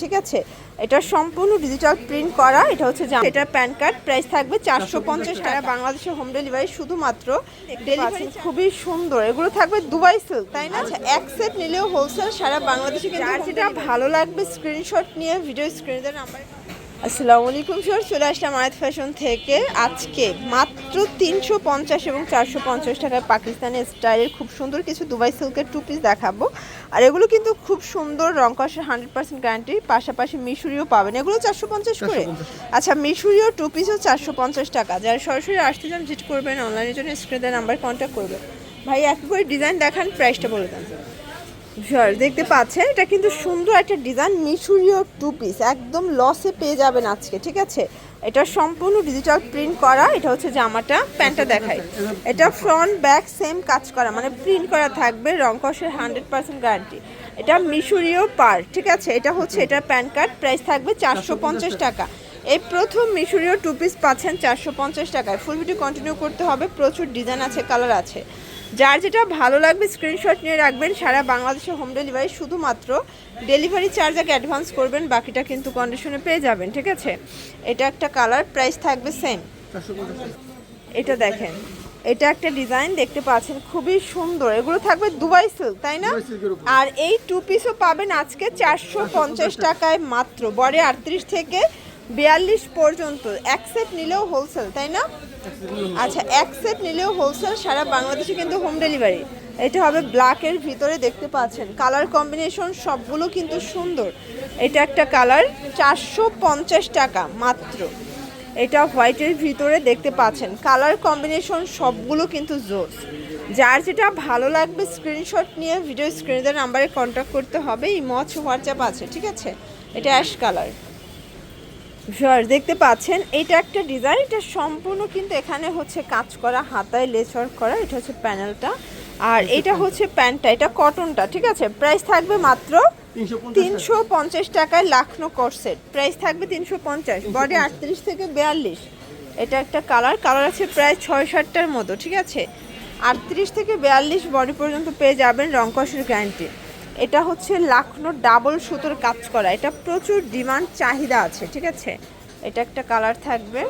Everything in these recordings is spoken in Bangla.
ঠিক আছে? এটা সম্পূর্ণ ডিজিটাল প্রিন্ট করা এটা হচ্ছে যে এটা প্যান কার্ড প্রাইস থাকবে চারশো পঞ্চাশ টাকা। বাংলাদেশের হোম ডেলিভারি শুধুমাত্র ডেলিভারি খুবই সুন্দর। এগুলো থাকবে দুবাই সেল তাই না? আচ্ছা এক সেট নিলেও হোলসেল সারা বাংলাদেশে কিন্তু যেটা ভালো লাগবে স্ক্রিনশট নিয়ে ভিডিও স্ক্রিনের নাম্বার আসসালামু আলাইকুম স্যার চলে আসলাম আয়াত ফ্যাশন থেকে। আজকে মাত্র তিনশো পঞ্চাশ এবং চারশো পঞ্চাশ টাকায় পাকিস্তানি স্টাইলের খুব সুন্দর কিছু দুবাই সিল্কের টু পিস দেখাবো। আর এগুলো কিন্তু খুব সুন্দর রং কষের হান্ড্রেড পার্সেন্ট গ্যারান্টি পাশাপাশি মিশরীয় পাবেন। এগুলো চারশো পঞ্চাশ করে? আচ্ছা মিশরীয় টু পিসও চারশো পঞ্চাশ টাকা। যারা সরাসরি আসতে চান ভিজিট করবেন অনলাইনের জন্য স্ক্রিনের নাম্বার কন্ট্যাক্ট করবেন। ভাই এক করে ডিজাইন দেখান প্রাইসটা বলে দেন। শিওর দেখতে পাচ্ছেন, এটা কিন্তু সুন্দর একটা ডিজাইন মিশরীয় টু পিস একদম লসে পেয়ে যাবেন আজকে, ঠিক আছে? এটা সম্পূর্ণ ডিজিটাল প্রিন্ট করা, এটা হচ্ছে জামাটা, প্যান্টটা দেখাই। এটা ফ্রন্ট ব্যাক সেম কাজ করা মানে প্রিন্ট করা থাকবে, রং কষের হান্ড্রেড পার্সেন্ট গ্যারান্টি এটা মিশরীয় পার ঠিক আছে? এটা হচ্ছে, এটা প্যান কার্ড প্রাইস থাকবে চারশো পঞ্চাশ টাকা। এই প্রথম মিশরীয় টু পিস পাচ্ছেন চারশো পঞ্চাশ টাকায়। ফুল ভিডিও কন্টিনিউ করতে হবে, প্রচুর ডিজাইন আছে কালার আছে। যার যেটা ভালো লাগবে স্ক্রিনশট নিয়ে রাখবেন সারা বাংলাদেশে হোম ডেলিভারি শুধুমাত্র ডেলিভারি চার্জ আগে অ্যাডভান্স করবেন বাকিটা কিন্তু কন্ডিশনে পেয়ে যাবেন ঠিক আছে? এটা একটা কালার প্রাইস থাকবে সেম এটা দেখেন এটা একটা ডিজাইন দেখতে পাচ্ছেন খুবই সুন্দর। এগুলো থাকবে দুবাই সিল্ক তাই না? আর এই টু পিসও পাবেন আজকে চারশো পঞ্চাশ টাকায় মাত্র বড়ে আটত্রিশ থেকে বিয়াল্লিশ পর্যন্ত, এক সেট নিলেও হোলসেল তাই না? আচ্ছা এক সেট নিলেও হোলসেল সারা বাংলাদেশে কিন্তু হোম ডেলিভারি এটা হবে ব্ল্যাকের ভিতরে দেখতে পাচ্ছেন। কালার কম্বিনেশন সবগুলো কিন্তু সুন্দর। এটা একটা কালার চারশো পঞ্চাশ টাকা মাত্র। এটা হোয়াইটের ভিতরে দেখতে পাচ্ছেন। কালার কম্বিনেশন সবগুলো কিন্তু জোস যার যেটা ভালো লাগবে স্ক্রিনশট নিয়ে ভিডিও স্ক্রিনের নাম্বারে কন্ট্যাক্ট করতে হবে। এই মচ হোয়াটসঅ্যাপ আছে, ঠিক আছে? এটা অ্যাশ কালার ভিউয়ার দেখতে পাচ্ছেন এটা একটা ডিজাইন এটা সম্পূর্ণ কিন্তু এখানে হচ্ছে কাজ করা হাতায় ওয়ার্ক করা এটা হচ্ছে প্যানেলটা। আর এটা হচ্ছে প্যান্টটা এটা কটনটা ঠিক আছে? প্রাইস থাকবে মাত্র তিনশো পঞ্চাশ টাকায় লাখনো করসেট প্রাইস থাকবে তিনশো পঞ্চাশ। বডি আটত্রিশ থেকে বিয়াল্লিশ। এটা একটা কালার কালার আছে প্রায় ছয় সাতটার মতো ঠিক আছে? আটত্রিশ থেকে বিয়াল্লিশ বডি পর্যন্ত পেয়ে যাবেন রংকসের গ্যারান্টি এটা হচ্ছে লাখনো ডাবল সুতোর কাজ করা। এটা প্রচুর ডিমান্ড, চাহিদা আছে, ঠিক আছে? এটা একটা কালার থাকবে।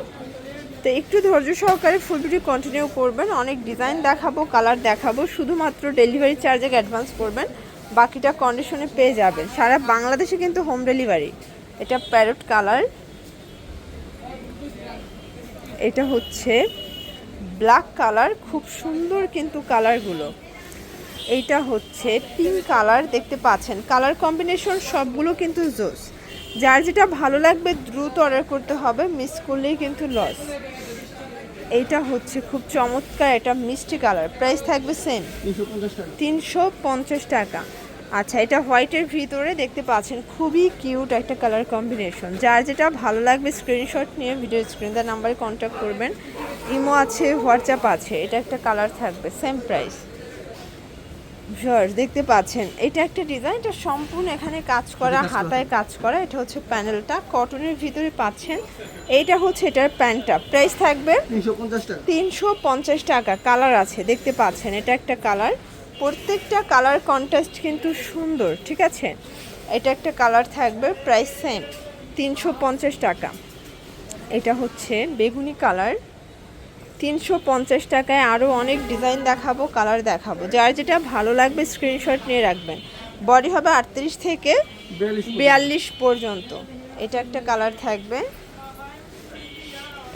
তো একটু ধৈর্য সহকারে ফুল ভিডিও কন্টিনিউ করবেন। অনেক ডিজাইন দেখাবো কালার দেখাবো, শুধুমাত্র ডেলিভারি চার্জে অ্যাডভান্স করবেন। বাকিটা কন্ডিশনে পেয়ে যাবেন। সারা বাংলাদেশে কিন্তু হোম ডেলিভারি এটা প্যারট কালার এটা হচ্ছে ব্ল্যাক কালার খুব সুন্দর কিন্তু কালারগুলো এইটা হচ্ছে পিঙ্ক কালার দেখতে পাচ্ছেন। কালার কম্বিনেশন সবগুলো কিন্তু জোস যার যেটা ভালো লাগবে, দ্রুত অর্ডার করতে হবে মিস করলেই কিন্তু লস এইটা হচ্ছে খুব চমৎকার, এটা মিষ্টি কালার প্রাইস থাকবে সেম তিনশো পঞ্চাশ টাকা। আচ্ছা এটা হোয়াইটের ভিতরে দেখতে পাচ্ছেন, খুবই কিউট একটা কালার কম্বিনেশন যার যেটা ভালো লাগবে স্ক্রিনশট নিয়ে ভিডিও স্ক্রিন তার নাম্বারে কন্ট্যাক্ট করবেন। ইমো আছে হোয়াটসঅ্যাপ আছে, এটা একটা কালার থাকবে সেম প্রাইস ভিউয়ার্স দেখতে পাচ্ছেন এটা একটা ডিজাইন এটা সম্পূর্ণ এখানে কাজ করা হাতায় কাজ করা এটা হচ্ছে প্যানেলটা। কটনের ভিতরে পাচ্ছেন এইটা হচ্ছে এটার প্যান্টটা। প্রাইস থাকবে তিনশো পঞ্চাশ টাকা। কালার আছে দেখতে পাচ্ছেন এটা একটা কালার। প্রত্যেকটা কালার কন্ট্রাস্ট কিন্তু সুন্দর ঠিক আছে? এটা একটা কালার থাকবে প্রাইস সেম তিনশো পঞ্চাশ টাকা। এটা হচ্ছে বেগুনি কালার। তিনশো পঞ্চাশ টাকায় আরও অনেক ডিজাইন দেখাবো কালার দেখাবো। যার যেটা ভালো লাগবে স্ক্রিনশট নিয়ে রাখবেন। বডি হবে আটত্রিশ থেকে বিয়াল্লিশ পর্যন্ত। এটা একটা কালার থাকবে।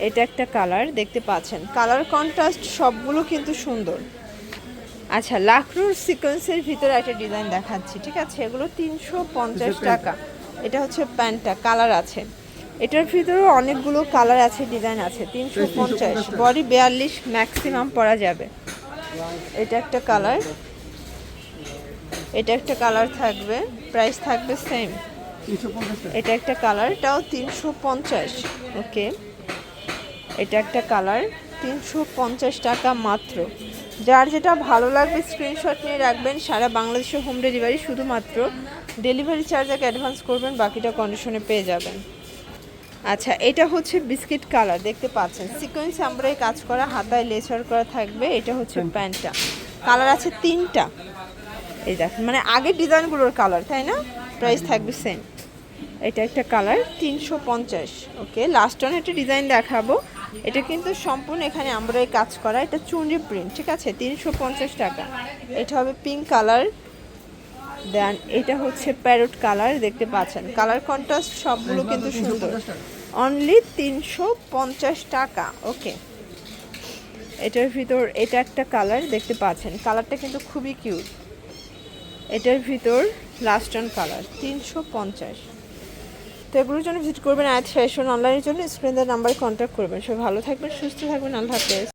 এটা একটা কালার দেখতে পাচ্ছেন। কালার কন্ট্রাস্ট সবগুলো কিন্তু সুন্দর। আচ্ছা লাখনোর সিকোয়েন্সের ভিতরে একটা ডিজাইন দেখাচ্ছি ঠিক আছে? এগুলো তিনশো পঞ্চাশ টাকা। এটা হচ্ছে প্যান্টটা কালার আছে। এটার ভিতরেও অনেকগুলো কালার আছে ডিজাইন আছে তিনশো পঞ্চাশ। বডি বিয়াল্লিশ ম্যাক্সিমাম পরা যাবে। এটা একটা কালার। এটা একটা কালার থাকবে প্রাইস থাকবে সেম। এটা একটা কালার এটাও তিনশো পঞ্চাশ। ওকে। এটা একটা কালার তিনশো পঞ্চাশ টাকা মাত্র। যার যেটা ভালো লাগবে স্ক্রিনশট নিয়ে রাখবেন। সারা বাংলাদেশে হোম ডেলিভারি শুধুমাত্র। ডেলিভারি চার্জ আগে অ্যাডভান্স করবেন বাকিটা কন্ডিশনে পেয়ে যাবেন। আচ্ছা এটা হচ্ছে বিস্কিট কালার দেখতে পাচ্ছেন। সিকোয়েন্স আমরাই কাজ করা হাতায় লেচার করা থাকবে এটা হচ্ছে প্যান্টটা। কালার আছে তিনটা। এই দেখেন মানে আগের ডিজাইনগুলোর কালার তাই না? প্রাইস থাকবে সেম এটা একটা কালার তিনশো পঞ্চাশ। ওকে লাস্ট অন একটা ডিজাইন দেখাবো। এটা কিন্তু সম্পূর্ণ এখানে আমরা কাজ করা এটা চুনরি প্রিন্ট ঠিক আছে? তিনশো পঞ্চাশ টাকা। এটা হবে পিঙ্ক কালার দেন এটা হচ্ছে প্যারট কালার, দেখতে পাচ্ছেন। কালার কন্ট্রাস্ট সবগুলো কিন্তু সুন্দর। অনলি তিনশো পঞ্চাশ টাকা, ওকে। এটার ভিতর এটা একটা কালার, দেখতে পাচ্ছেন। কালারটা কিন্তু খুবই কিউট। এটার ভিতর লাস্ট অন কালার, তিনশো পঞ্চাশ। তো এগুলোর জন্য ভিজিট করবেন আয়াত ফ্যাশন অনলাইনের জন্য। স্ক্রিনের নাম্বারে কন্ট্যাক্ট করবেন। সব ভালো থাকবেন, সুস্থ থাকবেন। আল্লাহ হাফেজ।